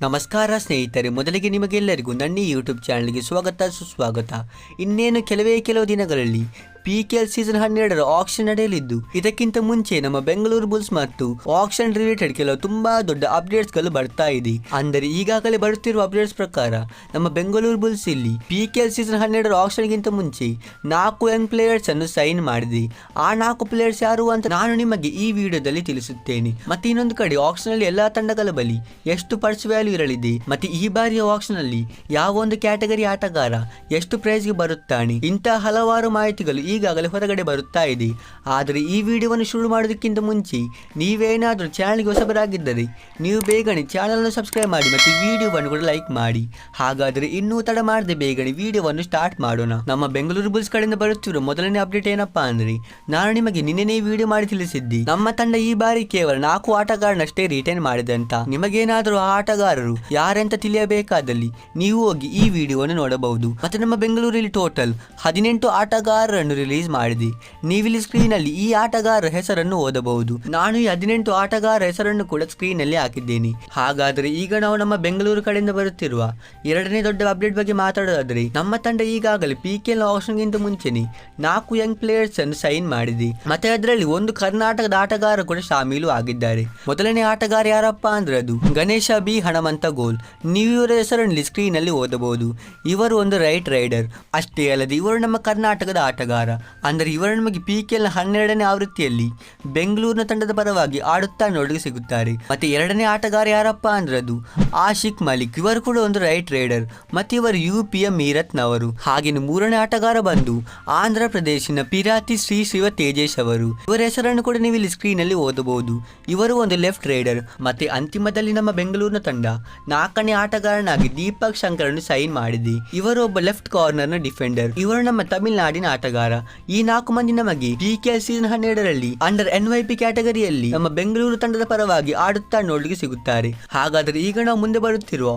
ನಮಸ್ಕಾರ ಸ್ನೇಹಿತರೆ ಮೊದಲಿಗೆ ನಿಮಗೆಲ್ಲರಿಗೂ ನನ್ನ ಯೂಟ್ಯೂಬ್ ಚಾನಲ್ಗೆ ಸ್ವಾಗತ ಸುಸ್ವಾಗತ. ಇನ್ನೇನು ಕೆಲವೇ ಕೆಲವು ದಿನಗಳಲ್ಲಿ ಪಿ ಕೆ ಎಲ್ ಸೀಸನ್ ಹನ್ನೆರಡರ ಆಕ್ಷನ್ ನಡೆಯಲಿದ್ದು, ಇದಕ್ಕಿಂತ ಮುಂಚೆ ನಮ್ಮ ಬೆಂಗಳೂರು ಬುಲ್ಸ್ ಮತ್ತು ಆಕ್ಷನ್ ರಿಲೇಟೆಡ್ ಕೆಲವು ತುಂಬಾ ದೊಡ್ಡ ಅಪ್ಡೇಟ್ಸ್ಗಳು ಬರ್ತಾ ಇದೆ. ಅಂದರೆ ಈಗಾಗಲೇ ಬರುತ್ತಿರುವ ಅಪ್ಡೇಟ್ಸ್ ಪ್ರಕಾರ, ನಮ್ಮ ಬೆಂಗಳೂರು ಬುಲ್ಸ್ ಇಲ್ಲಿ ಪಿ ಕೆ ಎಲ್ ಸೀಸನ್ ಹನ್ನೆರಡರ ಆಕ್ಷನ್ ಗಿಂತ ಮುಂಚೆ ನಾಲ್ಕು ಯಂಗ್ ಪ್ಲೇಯರ್ಸ್ ಅನ್ನು ಸೈನ್ ಮಾಡಿದೆ. ಆ ನಾಲ್ಕು ಪ್ಲೇಯರ್ಸ್ ಯಾರು ಅಂತ ನಾನು ನಿಮಗೆ ಈ ವಿಡಿಯೋದಲ್ಲಿ ತಿಳಿಸುತ್ತೇನೆ. ಮತ್ತೆ ಇನ್ನೊಂದು ಕಡೆ ಆಕ್ಷನ್ ಅಲ್ಲಿ ಎಲ್ಲಾ ತಂಡಗಳ ಬಳಿ ಎಷ್ಟು ಪರ್ಸ್ ವ್ಯಾಲ್ಯೂ ಇರಲಿದೆ, ಮತ್ತೆ ಈ ಬಾರಿಯ ಆಕ್ಷನ್ ಅಲ್ಲಿ ಯಾವ ಒಂದು ಕ್ಯಾಟಗರಿ ಆಟಗಾರ ಎಷ್ಟು ಪ್ರೈಸ್ಗೆ ಬರುತ್ತಾನೆ, ಇಂತಹ ಹಲವಾರು ಮಾಹಿತಿಗಳು ಈಗಾಗಲೇ ಹೊರಗಡೆ ಬರುತ್ತಾ ಇದೆ ಆದರೆ ಈ ವಿಡಿಯೋವನ್ನು ಶುರು ಮಾಡೋದಕ್ಕಿಂತ ಮುಂಚೆ ನೀವೇನಾದರೂ ಚಾನಲ್ಗೆ ಹೊಸಬರಾಗಿದ್ದರೆ ನೀವು ಬೇಗನೆ ಚಾನಲನ್ನು ಸಬ್ಸ್ಕ್ರೈಬ್ ಮಾಡಿ ಮತ್ತು ವಿಡಿಯೋವನ್ನು ಕೂಡ ಲೈಕ್ ಮಾಡಿ. ಹಾಗಾದರೆ ಇನ್ನೂ ತಡ ಮಾಡದೆ ಬೇಗನೆ ವಿಡಿಯೋವನ್ನು ಸ್ಟಾರ್ಟ್ ಮಾಡೋಣ. ನಮ್ಮ ಬೆಂಗಳೂರು ಬುಲ್ಸ್ ಕಡೆಯಿಂದ ಬರುತ್ತಿರುವ ಮೊದಲನೇ ಅಪ್ಡೇಟ್ ಏನಪ್ಪಾ ಅಂದ್ರೆ, ನಾನು ನಿಮಗೆ ನಿನ್ನೆನೇ ವಿಡಿಯೋ ಮಾಡಿ ತಿಳಿಸಿದ್ದೆ. ನಮ್ಮ ತಂಡ ಈ ಬಾರಿ ಕೇವಲ ನಾಲ್ಕು ಆಟಗಾರನಷ್ಟೇ ರಿಟೈನ್ ಮಾಡಿದೆ ಅಂತ ನಿಮಗೇನಾದರೂ ಆ ಆಟಗಾರರು ಯಾರೆಂತ ತಿಳಿಯಬೇಕಾದಲ್ಲಿ ನೀವು ಹೋಗಿ ಈ ವಿಡಿಯೋವನ್ನು ನೋಡಬಹುದು. ಮತ್ತೆ ನಮ್ಮ ಬೆಂಗಳೂರಲ್ಲಿ ಟೋಟಲ್ ಹದಿನೆಂಟು ಆಟಗಾರರನ್ನು ರಿಲೀಸ್ ಮಾಡಿದೆ. ನೀವಿಲ್ಲಿ ಸ್ಕ್ರೀನ್ ಅಲ್ಲಿ ಈ ಆಟಗಾರರ ಹೆಸರನ್ನು ಓದಬಹುದು. ನಾನು ಈ ಹದಿನೆಂಟು ಆಟಗಾರರ ಹೆಸರನ್ನು ಕೂಡ ಸ್ಕ್ರೀನ್ ಅಲ್ಲಿ ಹಾಕಿದ್ದೇನೆ. ಹಾಗಾದರೆ ಈಗ ನಾವು ನಮ್ಮ ಬೆಂಗಳೂರು ಕಡೆಯಿಂದ ಬರುತ್ತಿರುವ ಎರಡನೇ ದೊಡ್ಡ ಅಪ್ಡೇಟ್ ಬಗ್ಗೆ ಮಾತಾಡೋದಾದ್ರೆ, ನಮ್ಮ ತಂಡ ಈಗಾಗಲೇ ಪಿ ಕೆ ಎಲ್ ಗಿಂತ ಮುಂಚೆನೆ ನಾಲ್ಕು ಯಂಗ್ ಪ್ಲೇಯರ್ಸ್ ಅನ್ನು ಸೈನ್ ಮಾಡಿದೆ. ಮತ್ತೆ ಅದರಲ್ಲಿ ಒಂದು ಕರ್ನಾಟಕದ ಆಟಗಾರ ಕೂಡ ಶಾಮೀಲು ಆಗಿದ್ದಾರೆ. ಮೊದಲನೇ ಆಟಗಾರ ಯಾರಪ್ಪ ಅಂದ್ರೆ ಅದು ಗಣೇಶ ಬಿ ಹಣಮಂತ ಗೋಲ್. ನೀವು ಇವರ ಹೆಸರಲ್ಲಿ ಸ್ಕ್ರೀನ್ ಅಲ್ಲಿ ಓದಬಹುದು. ಇವರು ಒಂದು ರೈಟ್ ರೈಡರ್ ಅಷ್ಟೇ ಅಲ್ಲದೆ ಇವರು ನಮ್ಮ ಕರ್ನಾಟಕದ ಆಟಗಾರ. ಅಂದರೆ ಇವರು ನಮಗೆ ಪಿ ಕೆ ಹನ್ನೆರಡನೇ ಆವೃತ್ತಿಯಲ್ಲಿ ಬೆಂಗಳೂರಿನ ತಂಡದ ಪರವಾಗಿ ಆಡುತ್ತಾ ನೋಡಲು ಸಿಗುತ್ತಾರೆ. ಮತ್ತೆ ಎರಡನೇ ಆಟಗಾರ ಯಾರಪ್ಪ ಅಂದ್ರೆ ಅದು ಆಶಿಕ್ ಮಲಿಕ್. ಇವರು ಕೂಡ ಒಂದು ರೈಟ್ ರೈಡರ್. ಮತ್ತೆ ಇವರು ಯು ಪಿ ಎಂ ಮೀರತ್ನವರು ಹಾಗೆಯೇ ಮೂರನೇ ಆಟಗಾರ ಬಂದು ಆಂಧ್ರ ಪ್ರದೇಶಿನ ಪಿರಾತಿ ಶ್ರೀ ಶಿವ ತೇಜೇಶ್ ಅವರು. ಇವರ ಹೆಸರನ್ನು ಕೂಡ ನೀವು ಇಲ್ಲಿ ಸ್ಕ್ರೀನ್ ಅಲ್ಲಿ ಓದಬಹುದು. ಇವರು ಒಂದು ಲೆಫ್ಟ್ ರೈಡರ್. ಮತ್ತೆ ಅಂತಿಮದಲ್ಲಿ ನಮ್ಮ ಬೆಂಗಳೂರಿನ ತಂಡ ನಾಲ್ಕನೇ ಆಟಗಾರನಾಗಿ ದೀಪಕ್ ಶಂಕರನ್ನು ಸೈನ್ ಮಾಡಿದೆ. ಇವರು ಒಬ್ಬ ಲೆಫ್ಟ್ ಕಾರ್ನರ್ನ ಡಿಫೆಂಡರ್ ಇವರು ನಮ್ಮ ತಮಿಳುನಾಡಿನ ಆಟಗಾರ. ಈ ನಾಲ್ಕು ಮಂದಿ ನಮಗೆ ಪಿ ಕೆ ಸೀಸನ್ ಹನ್ನೆರಡರಲ್ಲಿ ಅಂಡರ್ ಎನ್ ವೈ ಪಿ ಕ್ಯಾಟಗರಿಯಲ್ಲಿ ನಮ್ಮ ಬೆಂಗಳೂರು ತಂಡದ ಪರವಾಗಿ ಆಡುತ್ತಾ ನೋಡಲಿಕ್ಕೆ ಸಿಗುತ್ತಾರೆ. ಹಾಗಾದ್ರೆ ಈಗ ನಾವು ಮುಂದೆ ಬರುತ್ತಿರುವ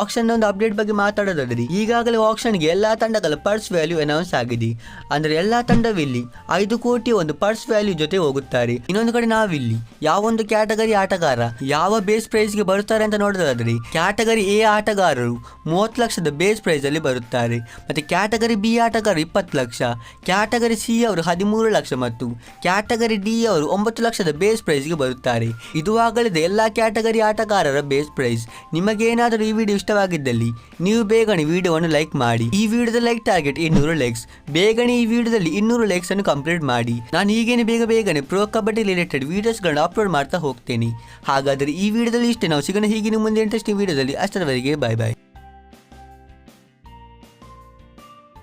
ಆಕ್ಷನ್ ಒಂದು ಅಪ್ಡೇಟ್ ಬಗ್ಗೆ ಮಾತಾಡೋದಾದ್ರೆ, ಈಗಾಗಲೇ ಆಕ್ಷನ್ಗೆ ಎಲ್ಲಾ ತಂಡಗಳ ಪರ್ಸ್ ವ್ಯಾಲ್ಯೂ ಅನೌನ್ಸ್ ಆಗಿದೆ. ಅಂದ್ರೆ ಎಲ್ಲಾ ತಂಡವಿಲ್ಲಿ ಐದು ಕೋಟಿ ಒಂದು ಪರ್ಸ್ ವ್ಯಾಲ್ಯೂ ಜೊತೆ ಹೋಗುತ್ತಾರೆ. ಇನ್ನೊಂದು ಕಡೆ ನಾವಿಲ್ಲಿ ಯಾವ ಒಂದು ಕ್ಯಾಟಗರಿ ಆಟಗಾರ ಯಾವ ಬೇಸ್ ಪ್ರೈಸ್ಗೆ ಬರುತ್ತಾರೆ ಅಂತ ನೋಡೋದಾದ್ರೆ ಕ್ಯಾಟಗರಿ ಎ ಆಟಗಾರರು ಮೂವತ್ತು ಲಕ್ಷದ ಬೇಸ್ ಪ್ರೈಸ್ ಅಲ್ಲಿ ಬರುತ್ತಾರೆ. ಮತ್ತೆ ಕ್ಯಾಟಗರಿ ಬಿ ಆಟಗಾರರು ಇಪ್ಪತ್ತು ಲಕ್ಷ ಕ್ಯಾಟಗರಿ ಸಿ ಅವರು ಹದಿಮೂರು ಲಕ್ಷ ಮತ್ತು ಕ್ಯಾಟಗರಿ ಡಿ ಅವರು ಒಂಬತ್ತು ಲಕ್ಷದ ಬೇಸ್ ಪ್ರೈಸ್ಗೆ ಬರುತ್ತಾರೆ. ಇದು ಆಗಲಿದೆ ಎಲ್ಲ ಕ್ಯಾಟಗರಿ ಆಟಗಾರರ ಬೇಸ್ ಪ್ರೈಸ್. ನಿಮಗೇನಾದರೂ ಈ ವಿಡಿಯೋ ಇಷ್ಟವಾಗಿದ್ದಲ್ಲಿ ನೀವು ಬೇಗನೆ ವಿಡಿಯೋವನ್ನು ಲೈಕ್ ಮಾಡಿ. ಈ ವಿಡಿಯೋದ ಲೈಕ್ ಟಾರ್ಗೆಟ್ ಇನ್ನೂರು ಲೈಕ್ಸ್. ಬೇಗನೆ ಈ ವಿಡಿಯೋದಲ್ಲಿ ಇನ್ನೂರು ಲೈಕ್ಸ್ ಅನ್ನು ಕಂಪ್ಲೀಟ್ ಮಾಡಿ. ನಾನು ಈಗೇನೆ ಬೇಗ ಬೇಗನೆ ಪ್ರೋ ಕಬಡ್ಡಿ ರಿಲೇಟೆಡ್ ವಿಡಿಯೋಸ್ಗಳನ್ನು ಅಪ್ಲೋಡ್ ಮಾಡ್ತಾ ಹೋಗ್ತೇನೆ. ಹಾಗಾದರೆ ಈ ವಿಡಿಯೋದಲ್ಲಿ ಇಷ್ಟೇ. ನಾವು ಸಿಗೋಣ ಹೀಗಿನ ಮುಂದೆ ಇಂಟ್ರೆಸ್ಟಿಂಗ್ ವಿಡಿಯೋದಲ್ಲಿ. ಅಷ್ಟರವರೆಗೆ ಬಾಯ್ ಬಾಯ್.